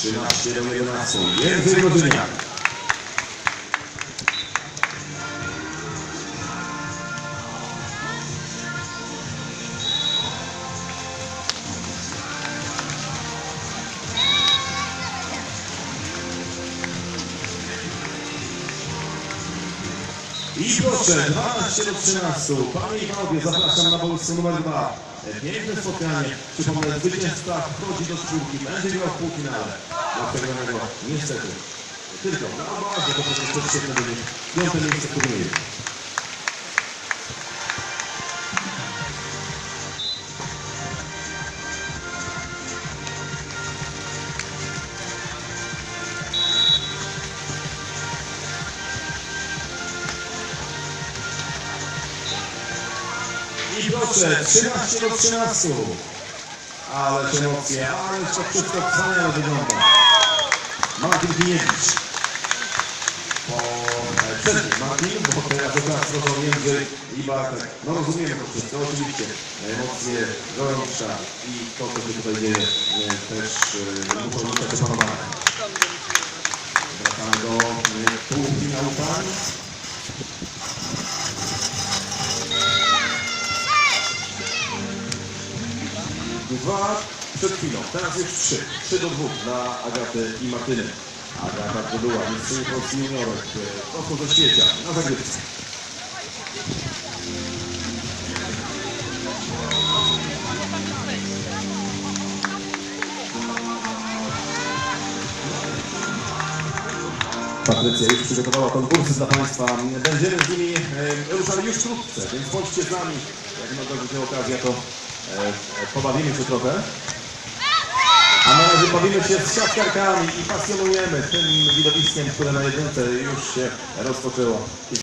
13 do 11. Jędrzej Rodzyniak. I proszę, 12 do 13. Panie i panowie, zapraszam na boisko numer 2. Piękne spotkanie. Przypomnę, zwycięzca wchodzi do czwórki. Będzie grał w półfinale. Dlatego niestety. Tylko to będzie też świetne wynik. Piąte miejsce w turnieju. I proszę, 13 do 13. Ależ emocje, ależ to wszystko wspaniale wygląda. Martin Piniewicz. Po e, przed nim Martin, bo teraz teraz proszę między i Bartek. No rozumiemy to wszystko, oczywiście. Emocje, gorączka i to, co się tutaj dzieje, e, też e, muszą zostać Dwa przed chwilą, teraz już trzy. Trzy do dwóch dla Agaty i Martyny. Agata zdobyła mistrzyni Polski juniorek prosto ze świecia na zagrywce. Patrycja już przygotowała konkursy dla Państwa. Będziemy z nimi e, ruszali już wkrótce, więc bądźcie z nami. Jak na to będzie okazja, to pobawimy się trochę. A na razie bawimy się z siatkarkami i pasjonujemy tym widowiskiem, które na jedynce już się rozpoczęło.